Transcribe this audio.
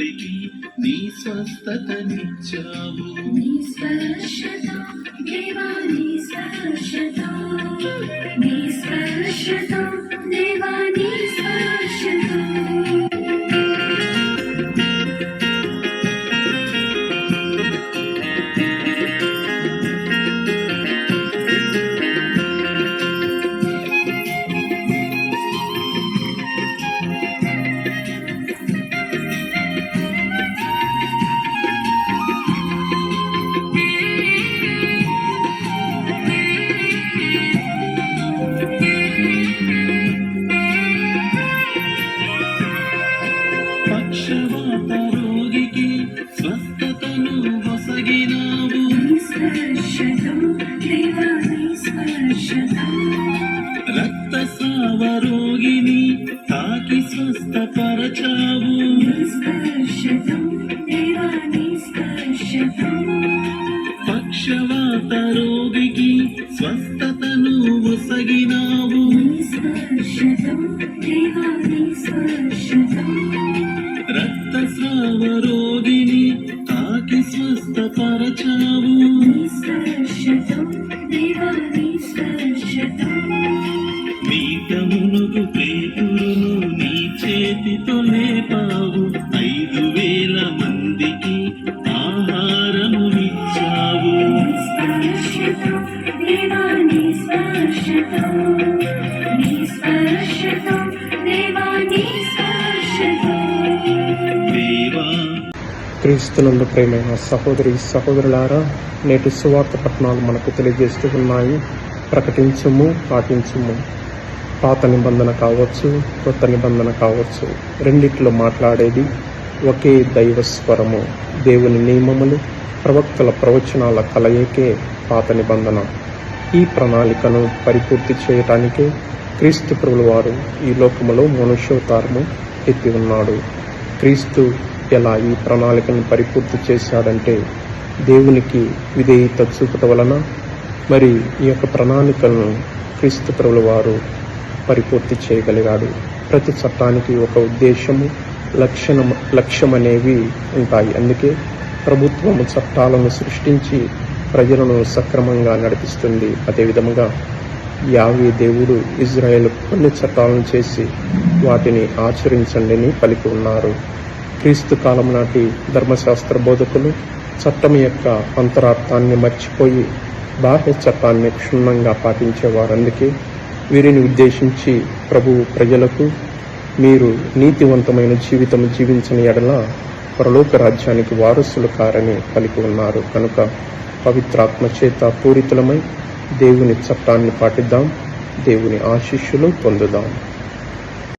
వారికి నీ స్వస్థతనిచ్చావు నీ స్పర్శతో దేవా నీ స్పర్శత నీ రక్తస్రావ రోగిని తాకి స్వస్థపరచావు. పక్షవాత రోగికి స్వస్థతను వసగినావు స్పర్శతం దేవాని స్పర్శతం స్వస్థపరచావు నీ స్పర్శతో నీ పేతురును నీ చేతితో లేపావు. ఐదు వేల మందికి ఆహారమునిచ్చావు. స్పర్శతో స్పర్శతో. క్రీస్తునందు ప్రేమైన సహోదరి సహోదరులారా నేటి సువార్త పట్టణాలు మనకు తెలియజేస్తూ ఉన్నాయి ప్రకటించుము పాటించుము. పాత నిబంధన కావచ్చు కొత్త నిబంధన కావచ్చు రెండిట్లో మాట్లాడేది ఒకే దైవ స్వరము దేవుని నియమములు ప్రవక్తల ప్రవచనాల కలయికే పాత నిబంధన. ఈ ప్రణాళికను పరిపూర్తి చేయటానికే క్రీస్తు ప్రభులవారు ఈ లోకములో మనుష్యోతారము ఎత్తి ఉన్నాడు. క్రీస్తు ఎలా ఈ ప్రణాళికను పరిపూర్తి చేశాడంటే దేవునికి విధేయత చూపట వలన మరి ఈ యొక్క ప్రణాళికలను క్రీస్తు ప్రభుల వారు పరిపూర్తి చేయగలిగాడు. ప్రతి చట్టానికి ఒక ఉద్దేశము లక్షణం లక్ష్యం అనేవి ఉంటాయి. అందుకే ప్రభుత్వము చట్టాలను సృష్టించి ప్రజలను సక్రమంగా నడిపిస్తుంది. అదేవిధముగా యావే దేవుడు ఇజ్రాయెల్ కొన్ని చట్టాలను చేసి వాటిని ఆచరించండిని పలికి ఉన్నారు. క్రీస్తు కాలం నాటి ధర్మశాస్త్ర బోధకులు చట్టం యొక్క అంతరార్థాన్ని మర్చిపోయి బాహ్య చట్టాన్ని క్షుణ్ణంగా పాటించేవారు అందుకే వీరిని ఉద్దేశించి ప్రభువు ప్రజలకు మీరు నీతివంతమైన జీవితం జీవించని ఎడల పరలోక రాజ్యానికి వారసులు కారని కలిగి ఉన్నారు. కనుక పవిత్రాత్మ చేత పూరితులమై దేవుని చట్టాన్ని పాటిద్దాం దేవుని ఆశీస్సులు పొందుదాం.